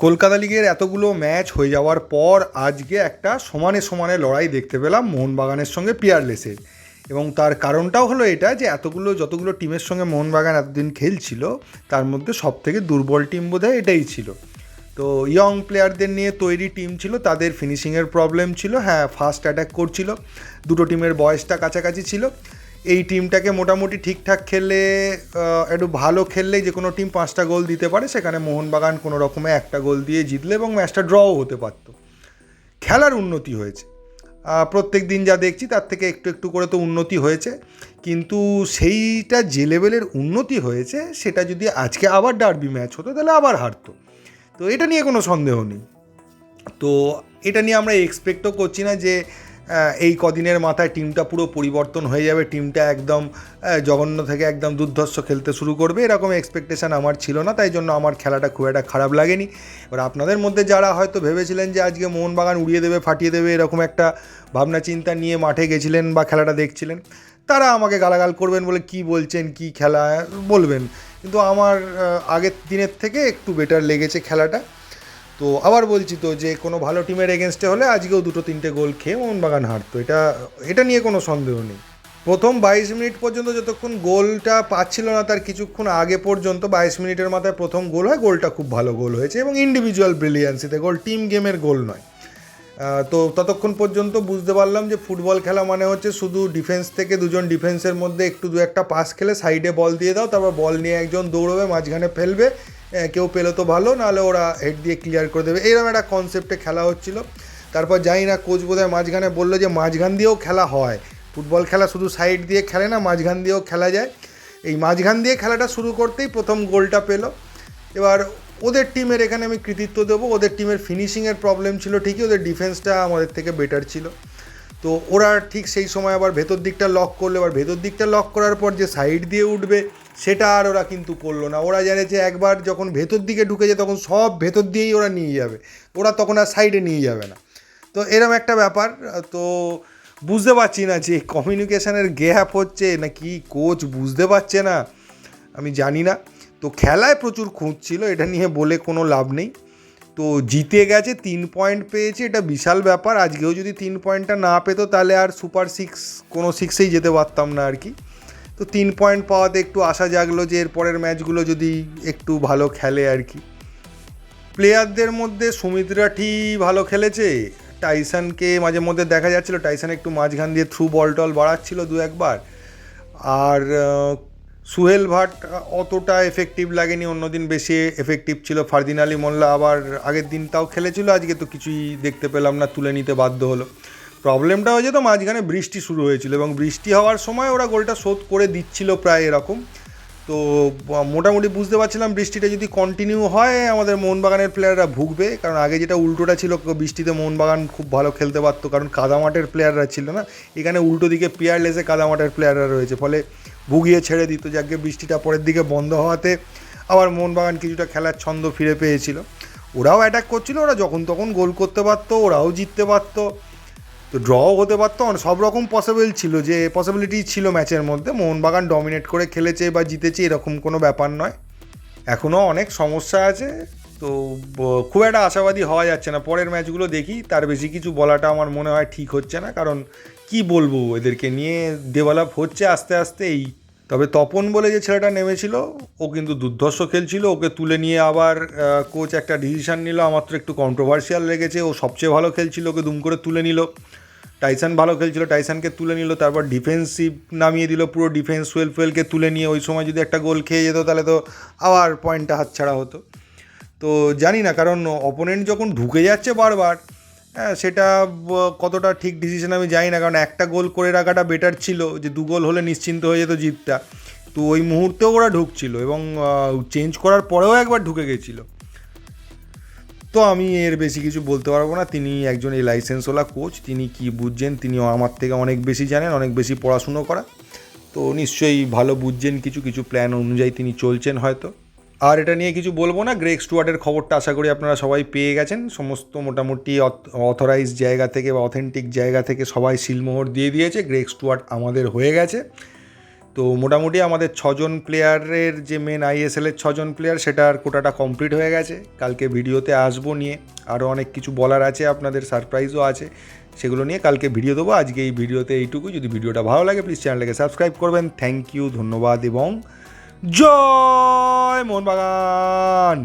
কলকাতা লিগের এতগুলো ম্যাচ হয়ে যাওয়ার পর আজকে একটা সমানে সমানে লড়াই দেখতে পেলাম মোহনবাগানের সঙ্গে পিয়ারলেসের এবং তার কারণটাও হলো এটা যে এতগুলো যতগুলো টিমের সঙ্গে মোহনবাগান এতদিন খেলছিল, তার মধ্যে সব থেকে দুর্বল টিম বোধহয় এটাই ছিল। তো ইয়ং প্লেয়ারদের নিয়ে তৈরি টিম ছিল, তাদের ফিনিশিংয়ের প্রবলেম ছিল হ্যাঁ ফাস্ট অ্যাটাক করছিল। দুটো টিমের বয়সটা কাছাকাছি ছিল। এই টিমটাকে মোটামুটি ঠিকঠাক খেললে একটু ভালো খেললেই যে কোনো টিম পাঁচটা গোল দিতে পারে, সেখানে মোহনবাগান কোনো রকমে একটা গোল দিয়ে জিতলে এবং ম্যাচটা ড্রও হতে পারতো। খেলার উন্নতি হয়েছে। প্রত্যেক দিন যা দেখছি তার থেকে একটু একটু করে তো উন্নতি হয়েছে। কিন্তু সেইটা যে লেভেলের উন্নতি হয়েছে, সেটা যদি আজকে আবার ডার্বি ম্যাচ হতো, তাহলে আবার হারতো। তো এটা নিয়ে কোনো সন্দেহ নেই। তো এটা নিয়ে আমরা এক্সপেক্টও করছি না যে এই কদিনের মাথায় টিমটা পুরো পরিবর্তন হয়ে যাবে। টিমটা একদম জঘন্য থেকে একদম দুর্ধর্ষ খেলতে শুরু করবে। এরকম এক্সপেকটেশান আমার ছিল না, তাই জন্য আমার খেলাটা খুব একটা খারাপ লাগেনি। এবার আপনাদের মধ্যে যারা হয়তো ভেবেছিলেন যে আজকে মোহনবাগান উড়িয়ে দেবে, ফাটিয়ে দেবে, এরকম একটা ভাবনা চিন্তা নিয়ে মাঠে গেছিলেন বা খেলাটা দেখছিলেন, তারা আমাকে গালাগাল করবেন বলে কি বলছেন, কি খেলা, বলবেন। কিন্তু আমার আগের দিনের থেকে একটু বেটার লেগেছে খেলাটা। তো আবার বলছি তো যে কোনো ভালো টিমের এগেনস্টে হলে আজকেও দুটো তিনটে গোল খেয়ে মোহনবাগান হারতো। এটা এটা নিয়ে কোনো সন্দেহ নেই। প্রথম বাইশ মিনিট পর্যন্ত যতক্ষণ গোলটা পাচ্ছিল না তার কিছুক্ষণ আগে পর্যন্ত বাইশ মিনিটের মাথায় প্রথম গোল হয়, গোলটা খুব ভালো গোল হয়েছে এবং ইন্ডিভিজুয়াল ব্রিলিয়ান্সিতে গোল টিম গেমের গোল নয়। তো ততক্ষণ পর্যন্ত বুঝতে পারলাম যে ফুটবল খেলা মানে হচ্ছে শুধু ডিফেন্স থেকে দুজন ডিফেন্সের মধ্যে একটু দু একটা পাস খেলে সাইডে বল দিয়ে দাও, তারপর বল নিয়ে একজন দৌড়বে, মাঝখানে ফেলবে কেউ পেল তো ভালো, নাহলে ওরা হেড দিয়ে ক্লিয়ার করে দেবে। এরকম একটা কনসেপ্টে খেলা হচ্ছিল। তারপর জানি না কোচ বোধহয় মাঝখানে বলল যে মাঝখান দিয়েও খেলা হয়। ফুটবল খেলা শুধু সাইড দিয়ে খেলে না, মাঝখান দিয়েও খেলা যায়। এই মাঝখান দিয়ে খেলাটা শুরু করতেই প্রথম গোলটা পেল। এবার ওদের টিমের এখানে আমি কৃতিত্ব দেবো। ওদের টিমের ফিনিশিংয়ের প্রবলেম ছিল ঠিকই, ওদের ডিফেন্সটা আমাদের থেকে বেটার ছিল। তো ওরা ঠিক সেই সময় আবার ভেতর দিকটা লক করল। এবার ভেতর দিকটা লক করার পর যে সাইড দিয়ে উঠবে, সেটা আর ওরা কিন্তু করল না। ওরা জানে যে একবার যখন ভেতর দিকে ঢুকে যায়, তখন সব ভেতর দিয়েই ওরা নিয়ে যাবে। ওরা তখন আর সাইডে নিয়ে যাবে না। তো এরম একটা ব্যাপার। তো বুঝতে পারছি না যে কমিউনিকেশনের গ্যাপ হচ্ছে না কি কোচ বুঝতে পারছে না। আমি জানি না। তো খেলায় প্রচুর খুঁজ ছিল এটা নিয়ে বলে কোনো লাভ নেই। তো জিতে গেছে, তিন পয়েন্ট পেয়েছে, এটা বিশাল ব্যাপার। আজকেও যদি তিন পয়েন্টটা না পেতো, তাহলে আর সুপার সিক্স কোনো সিক্সেই যেতে পারতাম না আর কি। তো তিন পয়েন্ট পাওয়াতে একটু আশা জাগলো যে এর পরের ম্যাচগুলো যদি একটু ভালো খেলে আর কি। প্লেয়ারদের মধ্যে সুমিত্রাঠি ভালো খেলেছে টাইসনকে মাঝে মধ্যে দেখা যাচ্ছিল টাইসন একটু মাঝখান দিয়ে থ্রু বল টল বাড়াচ্ছিল দু একবার আর সুহেল ভাট অতটা এফেক্টিভ লাগেনি, অন্যদিন বেশি এফেক্টিভ ছিল। ফারদিন আলী মোল্লা আবার আগের দিন তাও খেলেছিল, আজকে তো কিছুই দেখতে পেলাম না, তুলে নিতে বাধ্য হলো। প্রবলেমটা হয়েছে তো মাঝখানে বৃষ্টি শুরু হয়েছিল এবং বৃষ্টি হওয়ার সময় ওরা গোলটা শোধ করে দিচ্ছিল প্রায় এরকম। তো মোটামুটি বুঝতে পারছিলাম বৃষ্টিটা যদি কন্টিনিউ হয়, আমাদের মোহনবাগানের প্লেয়াররা ভুগবে। কারণ আগে যেটা উল্টোটা ছিল, বৃষ্টিতে মোহনবাগান খুব ভালো খেলতে পারতো, কারণ কাদামাটের প্লেয়াররা ছিল না। এখানে উল্টো দিকে পিয়ারলেসে কাদামাটের প্লেয়াররা রয়েছে। ফলে ভুগিয়ে ছেড়ে দিত। যাকে বৃষ্টিটা পরের দিকে বন্ধ হওয়াতে আবার মোহনবাগান কিছুটা খেলার ছন্দ ফিরে পেয়েছিল। ওরাও অ্যাটাক করছিল, ওরা যখন তখন গোল করতে পারতো, ওরাও জিততে পারতো। তো ড্রও হতে পারতো অন- সব রকম পসিবল ছিল যে পসিবিলিটি ছিল ম্যাচের মধ্যে। মোহনবাগান ডমিনেট করে খেলেছে বা জিতেছে এরকম কোনো ব্যাপার নয়। এখনও অনেক সমস্যা আছে। তো খুব একটা আশাবাদী হওয়া যাচ্ছে না। পরের ম্যাচগুলো দেখি, তার বেশি কিছু বলাটা আমার মনে হয় ঠিক হচ্ছে না, কারণ কি বলব, এদেরকে নিয়ে ডেভেলপ হচ্ছে আস্তে আস্তে এই, তবে তপন বলে যে ছেলেটা নেমেছিল, ও কিন্তু দুর্ধর্ষ খেলছিল, ওকে তুলে নিয়ে আবার কোচ একটা ডিসিশন নিল, আমার তো একটু কন্ট্রোভার্সিয়াল লেগেছে, ও সবচেয়ে ভালো খেলছিল, ওকে দুম করে তুলে নিল। টাইসান ভালো খেলছিল টাইসানকে তুলে নিল, তারপর ডিফেন্সিভ নামিয়ে দিল, পুরো ডিফেন্স ওয়েল ফুয়েলকে তুলে নিয়ে, ওই সময় যদি একটা গোল খেয়ে যেত, তাহলে তো আবার পয়েন্টটা হাতছাড়া হতো। তো জানি না, কারণ অপোনেন্ট যখন ঢুকে যাচ্ছে বারবার হ্যাঁ সেটা কতটা ঠিক ডিসিশন আমি জানি না, কারণ একটা গোল করে রাখাটা বেটার ছিল, যে দু গোল হলে নিশ্চিন্ত হয়ে যেত জিতটা। তো ওই মুহূর্তেও ওরা ঢুকছিল এবং চেঞ্জ করার পরেও একবার ঢুকে গেছিল। তো আমি এর বেশি কিছু বলতে পারব না। তিনি একজন এই লাইসেন্সওয়ালা কোচ তিনি কি বুঝছেন, তিনি আমার থেকে অনেক বেশি জানেন, অনেক বেশি পড়াশুনো করা তো নিশ্চয়ই ভালো বুঝছেন, কিছু কিছু প্ল্যান অনুযায়ী তিনি চলছেন হয়তো। আর এটা নিয়ে কিছু বলব না। গ্রেক স্টুয়ার্টের খবরটা আশা করি আপনারা সবাই পেয়ে গেছেন। সমস্ত মোটামুটি অথরাইজ জায়গা থেকে বা অথেন্টিক জায়গা থেকে সবাই সিলমোহর দিয়ে দিয়েছে। গ্রেক স্টুয়ার্ট আমাদের হয়ে গেছে। তো মোটামুটি আমাদের ছজন প্লেয়ারের যে মেন আইএসএলের ছজন প্লেয়ার সেটার কোটাটা কমপ্লিট হয়ে গেছে। কালকে ভিডিওতে আসব নিয়ে। আরও অনেক কিছু বলার আছে, আপনাদের সারপ্রাইজও আছে। সেগুলো নিয়ে কালকে ভিডিও দেবো। আজকে এই ভিডিওতে এইটুকু যদি ভিডিওটা ভালো লাগে প্লিজ চ্যানেলটাকে সাবস্ক্রাইব করবেন। থ্যাংক ইউ ধন্যবাদ এবং জয় মোহনবাগান।